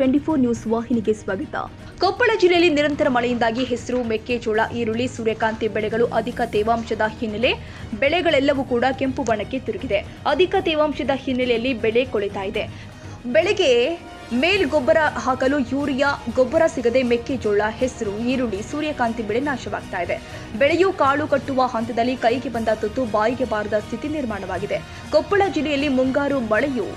TV twenty four news ವಾಹಿನಿಗೆ ಸ್ವಾಗತ. ಕೊಪ್ಪಳ ಜಿಲ್ಲೆಯಲ್ಲಿ ನಿರಂತರ ಮಳೆಯಿಂದಾಗಿ ಹೆಸರು ಮೆಕ್ಕೆಜೋಳ, ಈರುಳ್ಳಿ, ಸೂರ್ಯಕಾಂತಿ ಬೆಳೆಗಳು ಅಧಿಕ ತೇವಾಂಶದ ಹಿನ್ನೆಲೆ ಬೆಳೆಗಳೆಲ್ಲವೂ ಕೂಡ ಕೆಂಪು ಬಣ್ಣಕ್ಕೆ ತಿರುಗಿದೆ. ಅಧಿಕ ತೇವಾಂಶದ ಹಿನ್ನೆಲೆಯಲ್ಲಿ ಬೆಳೆ ಕೊಳಿತಾ ಇದೆ. ಬೆಳೆಗೆ ಮೇಲ್ ಗೊಬ್ಬರ ಹಾಕಲು ಯೂರಿಯಾ, ಗೊಬ್ಬರ ಸಿಗದೆ ಮೆಕ್ಕೆಜೋಳ, ಹೆಸರು, ಈರುಳ್ಳಿ, ಸೂರ್ಯಕಾಂತಿ ಬೆಳೆ ನಾಶವಾಗ್ತಾ ಇದೆ. ಬೆಳೆಯು ಕಾಳು ಕಟ್ಟುವ ಹಂತದಲ್ಲಿ ಕೈಗೆ ಬಂದ ತುತ್ತು ಬಾಯಿಗೆ ಬಾರದ ಸ್ಥಿತಿ ನಿರ್ಮಾಣವಾಗಿದೆ. ಕೊಪ್ಪಳ ಜಿಲ್ಲೆಯಲ್ಲಿ ಮುಂಗಾರು ಮಳೆಯು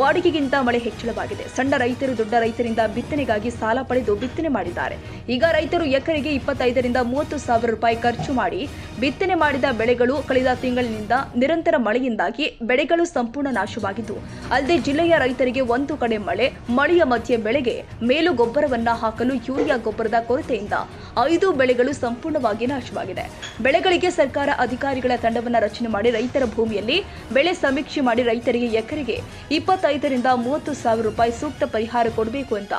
ವಾಡಿಕೆಗಿಂತ ಮಳೆ ಹೆಚ್ಚಳವಾಗಿದೆ. ಸಣ್ಣ ರೈತರು ದೊಡ್ಡ ರೈತರಿಂದ ಬಿತ್ತನೆಗಾಗಿ ಸಾಲ ಪಡೆದು ಬಿತ್ತನೆ ಮಾಡಿದ್ದಾರೆ. ಈಗ ರೈತರು ಎಕರೆಗೆ ಇಪ್ಪತ್ತೈದರಿಂದ ಮೂವತ್ತು ಸಾವಿರ ರೂಪಾಯಿ ಖರ್ಚು ಮಾಡಿ ಬಿತ್ತನೆ ಮಾಡಿದ ಬೆಳೆಗಳು ಕಳೆದ ತಿಂಗಳಿನಿಂದ ನಿರಂತರ ಮಳೆಯಿಂದಾಗಿ ಬೆಳೆಗಳು ಸಂಪೂರ್ಣ ನಾಶವಾಗಿದ್ದು, ಅಲ್ಲದೆ ಜಿಲ್ಲೆಯ ರೈತರಿಗೆ ಒಂದು ಕಡೆ ಮಳೆ, ಮಳೆಯ ಮಧ್ಯೆ ಬೆಳೆಗೆ ಮೇಲು ಗೊಬ್ಬರವನ್ನ ಹಾಕಲು ಯೂರಿಯಾ ಗೊಬ್ಬರದ ಕೊರತೆಯಿಂದ ಐದು ಬೆಳೆಗಳು ಸಂಪೂರ್ಣವಾಗಿ ನಾಶವಾಗಿದೆ. ಬೆಳೆಗಳಿಗೆ ಸರ್ಕಾರ ಅಧಿಕಾರಿಗಳ ತಂಡವನ್ನು ರಚನೆ ಮಾಡಿ ರೈತರ ಭೂಮಿಯಲ್ಲಿ ಬೆಳೆ ಸಮೀಕ್ಷೆ ಮಾಡಿ ರೈತರಿಗೆ ಎಕರೆಗೆ ಇಪ್ಪತ್ತೈದರಿಂದ ಮೂವತ್ತು ಸಾವಿರ ರೂಪಾಯಿ ಸೂಕ್ತ ಪರಿಹಾರ ಕೊಡಬೇಕು ಅಂತ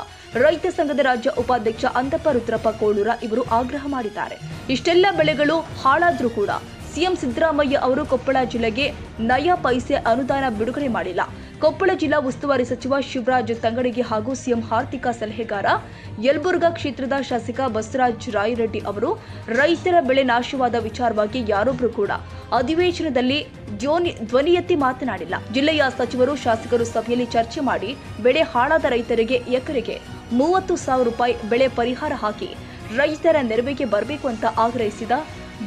ರೈತ ಸಂಘದ ರಾಜ್ಯ ಉಪಾಧ್ಯಕ್ಷ ಅಂತಪ್ಪ ರುದ್ರಪ್ಪ ಕೋಳೂರ ಇವರು ಆಗ್ರಹ ಮಾಡಿದ್ದಾರೆ. ಇಷ್ಟೆಲ್ಲ ಬೆಳೆಗಳು ಹಾಳಾದ್ರೂ ಕೂಡ ಸಿಎಂ ಸಿದ್ದರಾಮಯ್ಯ ಅವರು ಕೊಪ್ಪಳ ಜಿಲ್ಲೆಗೆ ನಯ ಪೈಸೆ ಅನುದಾನ ಬಿಡುಗಡೆ ಮಾಡಿಲ್ಲ. ಕೊಪ್ಪಳ ಜಿಲ್ಲಾ ಉಸ್ತುವಾರಿ ಸಚಿವ ಶಿವರಾಜ್ ತಂಗಡಿಗೆ ಹಾಗೂ ಸಿಎಂ ಆರ್ಥಿಕ ಸಲಹೆಗಾರ ಯಲ್ಬುರ್ಗಾ ಕ್ಷೇತ್ರದ ಶಾಸಕ ಬಸವರಾಜ್ ರಾಯರೆಡ್ಡಿ ಅವರು ರೈತರ ಬೆಳೆ ನಾಶವಾದ ವಿಚಾರವಾಗಿ ಯಾರೊಬ್ಬರು ಕೂಡ ಅಧಿವೇಶನದಲ್ಲಿ ಧ್ವನಿ ಎತ್ತಿ ಮಾತನಾಡಿಲ್ಲ. ಜಿಲ್ಲೆಯ ಸಚಿವರು ಶಾಸಕರು ಸಭೆಯಲ್ಲಿ ಚರ್ಚೆ ಮಾಡಿ ಬೆಳೆ ಹಾಳಾದ ರೈತರಿಗೆ ಎಕರೆಗೆ ಮೂವತ್ತು ಸಾವಿರ ರೂಪಾಯಿ ಬೆಳೆ ಪರಿಹಾರ ಹಾಕಿ ರೈತರ ನೆರವಿಗೆ ಬರಬೇಕು ಅಂತ ಆಗ್ರಹಿಸಿದ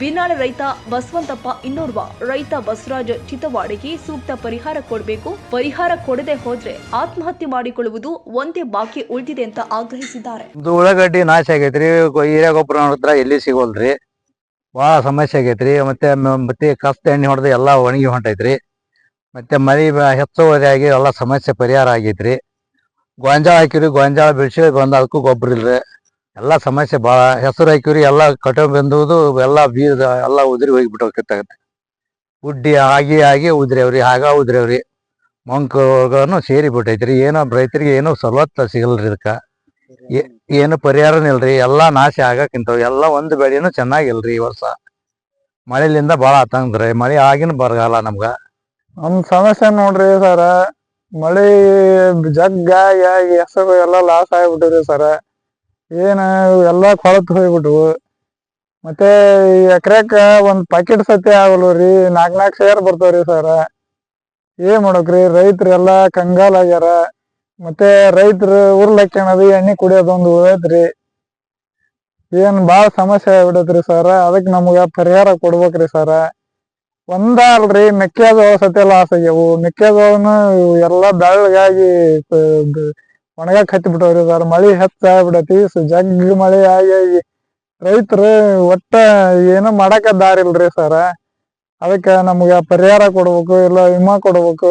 ಬಿನಾಳ ರೈತ ಬಸವಂತಪ್ಪ ಇನ್ನೋರ್ವ. ರೈತ ಬಸವರಾಜ್ ಚಿತವಾಡಿಗೆ ಸೂಕ್ತ ಪರಿಹಾರ ಕೊಡಬೇಕು. ಪರಿಹಾರ ಕೊಡದೆ ಹೋದ್ರೆ ಆತ್ಮಹತ್ಯೆ ಮಾಡಿಕೊಳ್ಳುವುದು ಒಂದೇ ಬಾಕಿ ಉಳಿದಿದೆ ಅಂತ ಆಗ್ರಹಿಸಿದ್ದಾರೆ. ಉಳ್ಳಾಗಡ್ಡಿ ನಾಶ ಆಗೈತ್ರಿ ಹೀರೆ ಎಲ್ಲಿ ಸಿಗೋಲ್ರಿ? ಭಾಳ ಸಮಸ್ಯೆ ಆಗೈತ್ರಿ. ಮತ್ತೆ ಮತ್ತೆ ಕಸ್ತ ಎಣ್ಣೆ ಹೊಡೆದು ಎಲ್ಲ ಒಣಗಿ ಹೊಂಟೈತ್ರಿ. ಮತ್ತೆ ಮರಿ ಹೆಚ್ಚುವರಿ ಆಗಿ ಎಲ್ಲ ಸಮಸ್ಯೆ ಪರಿಹಾರ ಆಗೈತ್ರಿ. ಗೊಂಜಾಳ ಹಾಕಿವ್ರಿ, ಗೊಂಜಾಳ ಬೆಳ್ಸಿ ಬಂದ ಅದಕ್ಕೂ ಗೊಬ್ಬರ ಇಲ್ರಿ. ಎಲ್ಲ ಸಮಸ್ಯೆ ಭಾಳ, ಹೆಸರು ಹಾಕಿವ್ರಿ, ಎಲ್ಲ ಕಟ ಬಂದುವುದು ಎಲ್ಲ ಬೀಜ ಎಲ್ಲ ಉದುರಿ ಹೋಗಿಬಿಟ್ಟೋಗತ್ತೆ ಉಡ್ಡಿ ಆಗಿ ಆಗಿ ಉದ್ರೇವ್ರಿ ಆಗ ಉದ್ರೇವ್ರಿ ಮಂಕುಗಳನ್ನು ಸೇರಿ ಬಿಟ್ಟೈತ್ರಿ ಏನೋ ರೈತರಿಗೆ ಏನೋ ಸವಲತ್ತು ಸಿಗಲ್ರಿ ಇದಕ್ಕ. ಏನು ಪರಿಹಾರನೇ ಇಲ್ರಿ. ಎಲ್ಲಾ ನಾಶ ಆಗಕ್ಕಿಂತ ಎಲ್ಲಾ ಒಂದ್ ಬೆಳೆನೂ ಚೆನ್ನಾಗಿಲ್ರಿ ಈ ವರ್ಷ. ಮಳೆಲಿಂದ ಬಾಳ ಆತಂಗ್ರಿ ಮಳೆ ಆಗಿನ ಬರಗಾಲ ನಮ್ಗ. ನಮ್ ಸಮಸ್ಯೆ ನೋಡ್ರಿ ಸರ. ಮಳೆ, ಜಗ್ಗ ಆಗಿ ಹೆಸರು ಎಲ್ಲಾ ಲಾಸ್ ಆಗ್ಬಿಟ್ಟಿವ್ರಿ ಸರ. ಏನ, ಎಲ್ಲಾ ಕೊಳತ್ ಹೋಗ್ಬಿಟ್ವು. ಮತ್ತೆ ಎಕರೆಕ ಒಂದ್ ಪಾಕೆಟ್ ಸತಿ ಆಗಲ್ರಿ ನಾಲ್ಕ್ ನಾಲ್ಕ್ ಶೇರ್ ಬರ್ತಾವ್ರಿ ಸರ. ಏನ್ ಮಾಡ್ಬೇಕ್ರಿ ರೈತರು ಎಲ್ಲಾ ಕಂಗಾಲ್ ಆಗ್ಯಾರ. ಮತ್ತೆ ರೈತರು ಉರ್ಲಕ್ಕಣದು ಎಣ್ಣೆ ಕುಡಿಯೋದು ಒಂದು ಉಳೈತ್ರಿ ಏನ್ ಬಾಳ ಸಮಸ್ಯೆ ಆಗ್ಬಿಡತ್ರಿ ಸರ. ಅದಕ್ಕೆ ನಮ್ಗ ಪರಿಹಾರ ಕೊಡ್ಬೇಕ್ರಿ ಸರ. ಒಂದ ಅಲ್ರಿ ಮೆಕ್ಕೆಜೋಳ ಸತಿ ಲಾಸ್ ಆಗ್ಯಾವು. ಮೆಕ್ಕೆಜೋಳನು ಎಲ್ಲಾ ಬೆಳ್ಳಗಾಗಿ ಒಣಗಾಕ್ ಹತ್ತಿ ಬಿಟ್ಟವ್ರಿ ಸರ್. ಮಳಿ ಹೆಚ್ಚಾಗ್ಬಿಡತಿ ಜಗ್ ಮಳಿ ಆಗಿ, ರೈತರು ಒಟ್ಟ ಏನು ಮಾಡಾಕ ದಾರಿಲ್ರಿ ಸರ. ಅದಕ್ಕೆ ನಮ್ಗ ಪರಿಹಾರ ಕೊಡ್ಬೇಕು, ಇಲ್ಲ ವಿಮಾ ಕೊಡ್ಬೇಕು.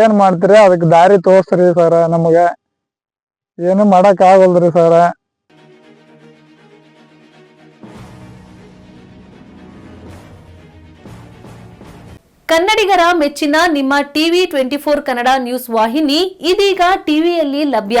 ಏನ್ ಮಾಡ್ತೀರಿ? ಅದಕ್ಕೆ ದಾರಿ ತೋರ್ಸ್ರಿ ಸರ ನಮಗ ಏನು ಮಾಡಕ್ ಆಗಲ್ರಿ ಸರ ಕನ್ನಡಿಗರ ಮೆಚ್ಚಿನ ನಿಮ್ಮ TV twenty four Kannada news ವಾಹಿನಿ ಇದೀಗ ಟಿವಿಯಲ್ಲಿ ಲಭ್ಯ.